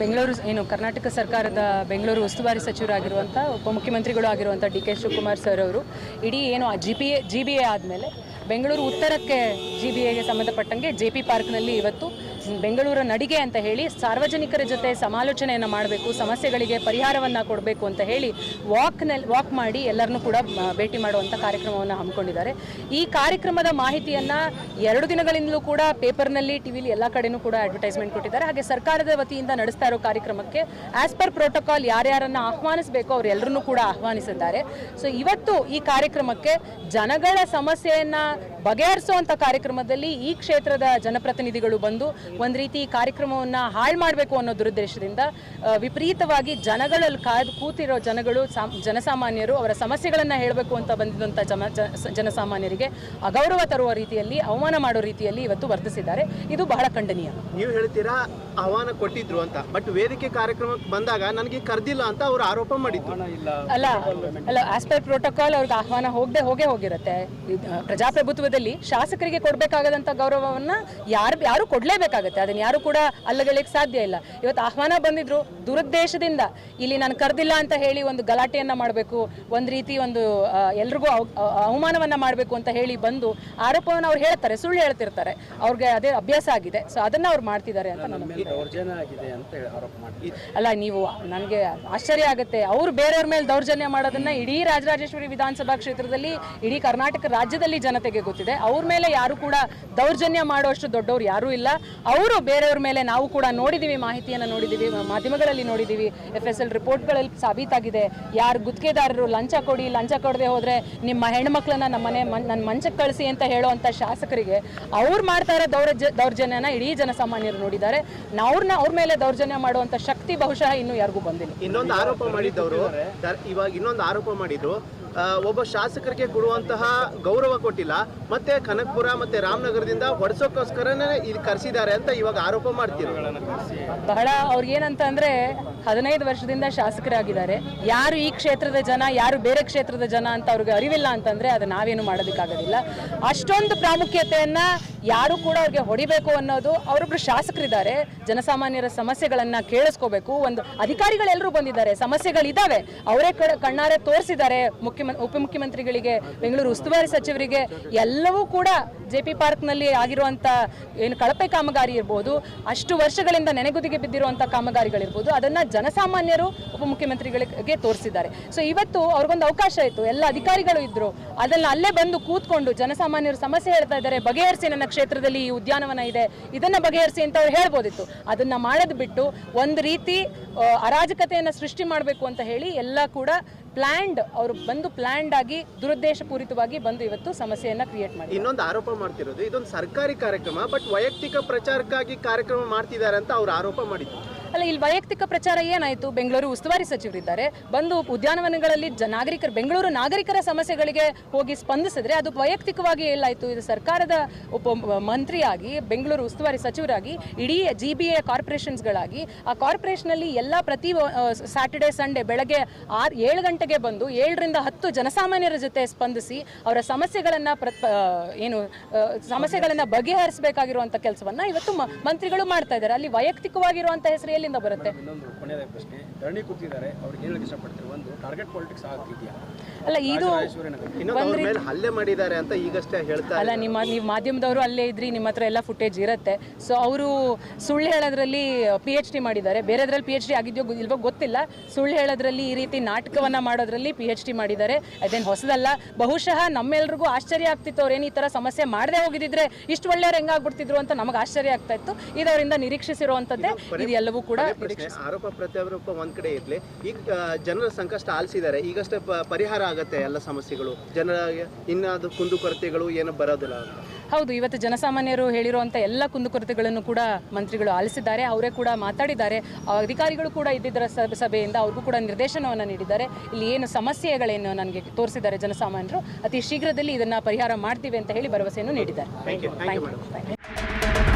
ಬೆಂಗಳೂರು ಏನು ಕರ್ನಾಟಕ ಸರ್ಕಾರದ ಬೆಂಗಳೂರು ಉಸ್ತುವಾರಿ ಸಚಿವರಾಗಿರುವಂಥ ಉಪಮುಖ್ಯಮಂತ್ರಿಗಳು ಆಗಿರುವಂಥ ಡಿ ಕೆ ಶಿವಕುಮಾರ್ ಸರ್ ಅವರು ಇಡೀ ಏನು G P A G B A ಆದಮೇಲೆ ಬೆಂಗಳೂರು ಉತ್ತರಕ್ಕೆ ಜಿ ಬಿ ಎಗೆ ಸಂಬಂಧಪಟ್ಟಂಗೆ ಜೆ ಪಿ ಪಾರ್ಕ್ನಲ್ಲಿ ಇವತ್ತು ಬೆಂಗಳೂರ ನಡಿಗೆ ಅಂತ ಹೇಳಿ ಸಾರ್ವಜನಿಕರ ಜೊತೆ ಸಮಾಲೋಚನೆಯನ್ನು ಮಾಡಬೇಕು, ಸಮಸ್ಯೆಗಳಿಗೆ ಪರಿಹಾರವನ್ನು ಕೊಡಬೇಕು ಅಂತ ಹೇಳಿ ವಾಕ್ನಲ್ಲಿ ವಾಕ್ ಮಾಡಿ ಎಲ್ಲರನ್ನೂ ಕೂಡ ಭೇಟಿ ಮಾಡುವಂಥ ಕಾರ್ಯಕ್ರಮವನ್ನು ಹಮ್ಮಿಕೊಂಡಿದ್ದಾರೆ. ಈ ಕಾರ್ಯಕ್ರಮದ ಮಾಹಿತಿಯನ್ನು ಎರಡು ದಿನಗಳಿಂದಲೂ ಕೂಡ ಪೇಪರ್ನಲ್ಲಿ ಟಿ ವಿಲಿ ಎಲ್ಲ ಕಡೆನೂ ಕೂಡ ಅಡ್ವರ್ಟೈಸ್ಮೆಂಟ್ ಕೊಟ್ಟಿದ್ದಾರೆ. ಹಾಗೆ ಸರ್ಕಾರದ ವತಿಯಿಂದ ನಡೆಸ್ತಾ ಇರೋ ಕಾರ್ಯಕ್ರಮಕ್ಕೆ ಆಸ್ ಪರ್ ಪ್ರೋಟೋಕಾಲ್ ಯಾರ್ಯಾರನ್ನು ಆಹ್ವಾನಿಸಬೇಕು ಅವರೆಲ್ಲರನ್ನೂ ಕೂಡ ಆಹ್ವಾನಿಸಿದ್ದಾರೆ. ಸೊ ಇವತ್ತು ಈ ಕಾರ್ಯಕ್ರಮಕ್ಕೆ ಜನಗಳ ಸಮಸ್ಯೆಯನ್ನು ಬಗೆಹರಿಸುವಂಥ ಕಾರ್ಯಕ್ರಮದಲ್ಲಿ ಈ ಕ್ಷೇತ್ರದ ಜನಪ್ರತಿನಿಧಿಗಳು ಬಂದು ಒಂದು ರೀತಿ ಈ ಕಾರ್ಯಕ್ರಮವನ್ನು ಹಾಳು ಮಾಡಬೇಕು ಅನ್ನೋ ದುರುದ್ದೇಶದಿಂದ ವಿಪರೀತವಾಗಿ ಜನಗಳಲ್ಲಿ ಕಾದು ಕೂತಿರೋ ಜನಗಳು ಸಾಮ್- ಜನಸಾಮಾನ್ಯರು ಅವರ ಸಮಸ್ಯೆಗಳನ್ನು ಹೇಳಬೇಕು ಅಂತ ಬಂದಿದ್ದಂಥ ಜನಸಾಮಾನ್ಯರಿಗೆ ಅಗೌರವ ತರುವ ರೀತಿಯಲ್ಲಿ ಅವಮಾನ ಮಾಡೋ ರೀತಿಯಲ್ಲಿ ಇವತ್ತು ವರ್ತಿಸಿದ್ದಾರೆ. ಇದು ಬಹಳ ಖಂಡನೀಯ. ನೀವು ಹೇಳ್ತೀರಾ ಆಹ್ವಾನ ಕೊಟ್ಟಿದ್ರು ಅಂತ ಬಟ್ ವೇದಿಕೆ ಕಾರ್ಯಕ್ರಮಕ್ಕೆ ಬಂದಾಗ ನನಗೆ ಕರೆದಿಲ್ಲ ಅಂತ ಅವರು ಆರೋಪ ಮಾಡಿದ್ರು. ಅಲ್ಲ ಅಲ್ಲ ಆಸ್ ಪರ್ ಪ್ರೋಟೋಕಾಲ್ ಅವ್ರಿಗೆ ಆಹ್ವಾನ ಹೋಗದೆ ಹೋಗೇ ಹೋಗಿರುತ್ತೆ. ಇದ್- ಪ್ರಜಾಪ್ರಭುತ್ವದಲ್ಲಿ ಶಾಸಕರಿಗೆ ಕೊಡಬೇಕಾಗದಂಥ ಗೌರವವನ್ನ ಯಾರು ಯಾರು ಕೊಡಲೇಬೇಕಾಗತ್ತೆ. ಅದನ್ನ ಯಾರು ಕೂಡ ಅಲ್ಲಗಳಿಕ್ ಸಾಧ್ಯ ಇಲ್ಲ. ಇವತ್ತು ಆಹ್ವಾನ ಬಂದಿದ್ರು ದುರುದ್ದೇಶದಿಂದ. ಇಲ್ಲಿ ನಾನು ಕರೆದಿಲ್ಲ ಅಂತ ಹೇಳಿ ಒಂದು ಗಲಾಟೆಯನ್ನ ಮಾಡಬೇಕು ಒಂದು ರೀತಿ ಒಂದು ಎಲ್ರಿಗೂ ಅವ- ಅವಮಾನವನ್ನ ಮಾಡಬೇಕು ಅಂತ ಹೇಳಿ ಬಂದು ಆರೋಪವನ್ನು ಅವ್ರು ಹೇಳ್ತಾರೆ ಸುಳ್ಳು ಹೇಳ್ತಿರ್ತಾರೆ. ಅವ್ರಿಗೆ ಅದೇ ಅಭ್ಯಾಸ ಆಗಿದೆ. ಸೊ ಅದನ್ನ ಅವ್ರು ಮಾಡ್ತಿದ್ದಾರೆ ಅಂತ ಅಲ್ಲ ನೀವು ನನಗೆ ಆಶ್ಚರ್ಯ ಆಗುತ್ತೆ. ಅವ್ರು ಬೇರೆಯವ್ರ ಮೇಲೆ ದೌರ್ಜನ್ಯ ಮಾಡೋದನ್ನ ಇಡೀ ರಾಜರಾಜೇಶ್ವರಿ ವಿಧಾನಸಭಾ ಕ್ಷೇತ್ರದಲ್ಲಿ ಇಡೀ ಕರ್ನಾಟಕ ರಾಜ್ಯದಲ್ಲಿ ಜನತೆಗೆ ಗೊತ್ತಿದೆ. ಅವ್ರ ಮೇಲೆ ಯಾರು ಕೂಡ ದೌರ್ಜನ್ಯ ಮಾಡುವಷ್ಟು ದೊಡ್ಡವ್ರು ಯಾರೂ ಇಲ್ಲ. ಅವರು ಬೇರೆಯವ್ರ ಮೇಲೆ ನಾವು ಕೂಡ ನೋಡಿದ್ದೀವಿ ಮಾಹಿತಿಯನ್ನು ನೋಡಿದ್ದೀವಿ ಮಾಧ್ಯಮಗಳಲ್ಲಿ ನೋಡಿದ್ದೀವಿ ಎಫ್ ಎಸ್ ಎಲ್ ರಿಪೋರ್ಟ್ಗಳಲ್ಲಿ ಸಾಬೀತಾಗಿದೆ. ಯಾರು ಗುತ್ತಿಗೆದಾರರು, ಲಂಚ ಕೊಡಿ, ಲಂಚ ಕೊಡದೆ ಹೋದ್ರೆ ನಿಮ್ಮ ಹೆಣ್ಮಕ್ಳನ್ನ ನಮ್ಮ ಮನೆ ನನ್ನ ಮಂಚಕ್ಕೆ ಕಳಿಸಿ ಅಂತ ಹೇಳುವಂಥ ಶಾಸಕರಿಗೆ ಅವ್ರು ಮಾಡ್ತಾ ಇರೋ ದೌರ್ಜ, ದೌರ್ಜನ್ಯನ ಇಡೀ ಜನಸಾಮಾನ್ಯರು ನೋಡಿದ್ದಾರೆ. ಅವ್ರನ್ನ ಅವ್ರ ಮೇಲೆ ದೌರ್ಜನ್ಯ ಮಾಡುವಂಥ ಶಕ್ತಿ ಬಹುಶಃ ಇನ್ನೂ ಯಾರಿಗೂ ಬಂದಿಲ್ಲ. ಇನ್ನೊಂದು ಆರೋಪ ಮಾಡಿದ್ದವರು ಇವಾಗ ಇನ್ನೊಂದು ಆರೋಪ ಮಾಡಿದ್ರು ಒಬ್ಬ ಶಾಸಕರಿಗೆ ಕೊಡುವಂತಹ ಗೌರವ ಕೊಟ್ಟಿಲ್ಲ. ಮತ್ತೆ ಕನಕಪುರ ಮತ್ತೆ ರಾಮನಗರದಿಂದ ಹೊಡೆಸೋಕ್ಕೋಸ್ಕರನೇ ಇಲ್ಲಿ ಕರೆಸಿದ್ದಾರೆ ಅಂತ ಇವಾಗ ಆರೋಪ ಮಾಡ್ತೀರ ಬಹಳ ಅವ್ರಿಗೇನಂತ ಅಂದ್ರೆ ಹದಿನೈದು ವರ್ಷದಿಂದ ಶಾಸಕರಾಗಿದ್ದಾರೆ. ಯಾರು ಈ ಕ್ಷೇತ್ರದ ಜನ, ಯಾರು ಬೇರೆ ಕ್ಷೇತ್ರದ ಜನ ಅಂತ ಅವ್ರಿಗೆ ಅರಿವಿಲ್ಲ ಅಂತಂದ್ರೆ ಅದು ನಾವೇನು ಮಾಡೋದಕ್ಕಾಗೋದಿಲ್ಲ. ಅಷ್ಟೊಂದು ಪ್ರಾಮುಖ್ಯತೆಯನ್ನ ಯಾರು ಕೂಡ ಅವ್ರಿಗೆ ಹೊಡಿಬೇಕು ಅನ್ನೋದು ಅವರೊಬ್ರು ಶಾಸಕರಿದ್ದಾರೆ. ಜನಸಾಮಾನ್ಯರ ಸಮಸ್ಯೆಗಳನ್ನ ಕೇಳಿಸ್ಕೋಬೇಕು. ಒಂದು ಅಧಿಕಾರಿಗಳೆಲ್ಲರೂ ಬಂದಿದ್ದಾರೆ. ಸಮಸ್ಯೆಗಳಿದ್ದಾವೆ ಅವರೇ ಕಣ್ಣಾರೆ ತೋರಿಸಿದ್ದಾರೆ. ಮುಖ್ಯಮಂತ್ರಿ ಉಪಮುಖ್ಯಮಂತ್ರಿಗಳಿಗೆ, ಬೆಂಗಳೂರು ಉಸ್ತುವಾರಿ ಸಚಿವರಿಗೆ ಎಲ್ಲವೂ ಕೂಡ ಜೆ ಪಿ ಪಾರ್ಕ್ನಲ್ಲಿ ಆಗಿರುವಂಥ ಏನು ಕಳಪೆ ಕಾಮಗಾರಿ ಇರ್ಬೋದು, ಅಷ್ಟು ವರ್ಷಗಳಿಂದ ನೆನೆಗುದಿಗೆ ಬಿದ್ದಿರುವಂಥ ಕಾಮಗಾರಿಗಳಿರ್ಬೋದು, ಅದನ್ನು ಜನಸಾಮಾನ್ಯರು, ಉಪಮುಖ್ಯಮಂತ್ರಿಗಳಿಗೆ ತೋರಿಸಿದ್ದಾರೆ. ಸೊ ಇವತ್ತು ಅವ್ರಿಗೊಂದು ಅವಕಾಶ ಇತ್ತು. ಎಲ್ಲ ಅಧಿಕಾರಿಗಳು ಇದ್ದರು ಅದನ್ನ ಅಲ್ಲೇ ಬಂದು ಕೂತ್ಕೊಂಡು ಜನಸಾಮಾನ್ಯರು ಸಮಸ್ಯೆ ಹೇಳ್ತಾ ಇದ್ದಾರೆ, ಬಗೆಹರಿಸಿ ನನ್ನ ಕ್ಷೇತ್ರದಲ್ಲಿ ಈ ಉದ್ಯಾನವನ ಇದೆ, ಇದನ್ನ ಬಗೆಹರಿಸಿ ಅಂತ ಅವ್ರು ಹೇಳ್ಬೋದಿತ್ತು. ಅದನ್ನ ಮಾಡೋದು ಬಿಟ್ಟು ಒಂದು ರೀತಿ ಅರಾಜಕತೆಯನ್ನು ಸೃಷ್ಟಿ ಮಾಡಬೇಕು ಅಂತ ಹೇಳಿ ಎಲ್ಲ ಕೂಡ ಪ್ಲ್ಯಾಂಡ್ ಅವರು ಬಂದು ಪ್ಲ್ಯಾಂಡ್ ಆಗಿ ದುರುದ್ದೇಶಪೂರಿತವಾಗಿ ಬಂದು ಇವತ್ತು ಸಮಸ್ಯೆಯನ್ನ ಕ್ರಿಯೇಟ್ ಮಾಡಿ ಇನ್ನೊಂದು ಆರೋಪ ಮಾಡ್ತಿರೋದು, ಇದೊಂದು ಸರ್ಕಾರಿ ಕಾರ್ಯಕ್ರಮ ಬಟ್ ವೈಯಕ್ತಿಕ ಪ್ರಚಾರಕ್ಕಾಗಿ ಕಾರ್ಯಕ್ರಮ ಮಾಡ್ತಿದ್ದಾರೆ ಅಂತ ಅವ್ರು ಆರೋಪ ಮಾಡಿದ್ರು. ಅಲ್ಲ ಇಲ್ಲಿ ವೈಯಕ್ತಿಕ ಪ್ರಚಾರ ಏನಾಯಿತು? ಬೆಂಗಳೂರು ಉಸ್ತುವಾರಿ ಸಚಿವರಿದ್ದಾರೆ. ಬಂದು ಉದ್ಯಾನವನಗಳಲ್ಲಿ ನಾಗರಿಕರು, ಬೆಂಗಳೂರು ನಾಗರಿಕರ ಸಮಸ್ಯೆಗಳಿಗೆ ಹೋಗಿ ಸ್ಪಂದಿಸಿದ್ರೆ ಅದು ವೈಯಕ್ತಿಕವಾಗಿ ಎಲ್ಲಾಯಿತು ಇದು ಸರ್ಕಾರದ ಉಪ ಮಂತ್ರಿಯಾಗಿ, ಬೆಂಗಳೂರು ಉಸ್ತುವಾರಿ ಸಚಿವರಾಗಿ, ಇಡೀ ಜಿ ಬಿ ಎ ಕಾರ್ಪೊರೇಷನ್ಸ್ಗಳಾಗಿ, ಆ ಕಾರ್ಪೊರೇಷನಲ್ಲಿ ಎಲ್ಲ ಪ್ರತಿ ಸ್ಯಾಟರ್ಡೆ ಸಂಡೇ ಬೆಳಗ್ಗೆ ಆರು ಏಳು ಗಂಟೆಗೆ ಬಂದು ಏಳರಿಂದ ಹತ್ತು ಜನಸಾಮಾನ್ಯರ ಜೊತೆ ಸ್ಪಂದಿಸಿ ಅವರ ಸಮಸ್ಯೆಗಳನ್ನು ಏನು ಸಮಸ್ಯೆಗಳನ್ನ ಬಗೆಹರಿಸಬೇಕಾಗಿರುವಂಥ ಕೆಲಸವನ್ನ ಇವತ್ತು ಮಂತ್ರಿಗಳು ಮಾಡ್ತಾ ಇದ್ದಾರೆ. ಅಲ್ಲಿ ವೈಯಕ್ತಿಕವಾಗಿರುವಂಥ ಹೆಸರು ಎಲ್ಲಿಂದ ಬರುತ್ತೆ? ಇನ್ನೊಂದು ಕೊನೆಯದ ಪ್ರಶ್ನೆ ಧರಣಿ ಕೂತಿದ್ದಾರೆ ಅವ್ರಿಗೆ ಹೇಳಕ್ಕೆ ಇಷ್ಟಪಡ್ತಾರೆ? ಒಂದು ಟಾರ್ಗೆಟ್ ಪಾಲಿಟಿಕ್ಸ್ ಆಗ್ತಿದೆಯಾ? ಅಲ್ಲ ಇದು ಇನ್ನೊಂದು ಅವ್ರ ಮೇಲೆ ಹಲ್ಲೆ ಮಾಡಿದ್ದಾರೆ ಅಂತ ಈಗಷ್ಟೇ ಹೇಳ್ತಾರೆ ಅಲ್ಲ ನಿಮ್ಮ ನೀವು ಮಾಧ್ಯಮದವರು ಅಲ್ಲೇ ಇದ್ರಿ ನಿಮ್ಮ ಹತ್ರ ಎಲ್ಲ ಫುಟೇಜ್ ಇರುತ್ತೆ. ಸೊ ಅವರು ಸುಳ್ಳು ಹೇಳೋದ್ರಲ್ಲಿ ಪಿ ಎಚ್ ಡಿ ಮಾಡಿದ್ದಾರೆ. ಬೇರೆದ್ರಲ್ಲಿ ಪಿ ಎಚ್ ಡಿ ಆಗಿದೆಯೋ ಇಲ್ವೋ ಗೊತ್ತಿಲ್ಲ. ಸುಳ್ಳು ಹೇಳೋದ್ರಲ್ಲಿ ಈ ರೀತಿ ನಾಟಕವನ್ನ ಮಾಡೋದ್ರಲ್ಲಿ ಪಿ ಎಚ್ ಡಿ ಮಾಡಿದ್ದಾರೆ. ಅದೇನು ಹೊಸದಲ್ಲ. ಬಹುಶಃ ನಮ್ಮೆಲ್ರಿಗೂ ಆಶ್ಚರ್ಯ ಆಗ್ತಿತ್ತು ಅವ್ರೇನು ಈ ಥರ ಸಮಸ್ಯೆ ಮಾಡದೆ ಹೋಗಿದ್ರೆ ಇಷ್ಟು ಒಳ್ಳೆಯವ್ರು ಹೆಂಗಾಗ್ಬಿಡ್ತಿದ್ರು ಅಂತ ನಮಗೆ ಆಶ್ಚರ್ಯ ಆಗ್ತಾ ಇತ್ತು. ಇದು ಅವರಿಂದ ನಿರೀಕ್ಷಿಸಿರುವಂಥದ್ದೇ ಇದು ಎಲ್ಲವೂ ಕೂಡ ಆರೋಪ ಪ್ರತ್ಯಾರೋಪ ಒಂದ್ ಕಡೆ ಇರ್ಲಿ. ಈಗ ಜನರ ಸಂಕಷ್ಟ ಆಲಿಸಿದ್ದಾರೆ ಈಗಷ್ಟೇ ಪರಿಹಾರ ಆಗತ್ತೆ ಎಲ್ಲ ಸಮಸ್ಯೆಗಳು. ಜನರ ಇನ್ನಾದ್ರು ಕುಂದುಕೊರತೆಗಳು ಏನು ಬರೋದಿಲ್ಲ ಹೌದು ಇವತ್ತು ಜನಸಾಮಾನ್ಯರು ಹೇಳಿರುವಂಥ ಎಲ್ಲ ಕುಂದುಕೊರತೆಗಳನ್ನು ಕೂಡ ಮಂತ್ರಿಗಳು ಆಲಿಸಿದ್ದಾರೆ. ಅವರೇ ಕೂಡ ಮಾತಾಡಿದ್ದಾರೆ. ಅಧಿಕಾರಿಗಳು ಕೂಡ ಇದ್ದಿದ್ದರ ಸಭೆ- ಸಭೆಯಿಂದ ಅವ್ರಿಗೂ ಕೂಡ ನಿರ್ದೇಶನವನ್ನು ನೀಡಿದ್ದಾರೆ. ಇಲ್ಲಿ ಏನು ಸಮಸ್ಯೆಗಳೇನು ನನಗೆ ತೋರಿಸಿದ್ದಾರೆ ಜನಸಾಮಾನ್ಯರು ಅತಿ ಶೀಘ್ರದಲ್ಲಿ ಇದನ್ನು ಪರಿಹಾರ ಮಾಡ್ತೀವಿ ಅಂತ ಹೇಳಿ ಭರವಸೆಯನ್ನು ನೀಡಿದ್ದಾರೆ. Thank you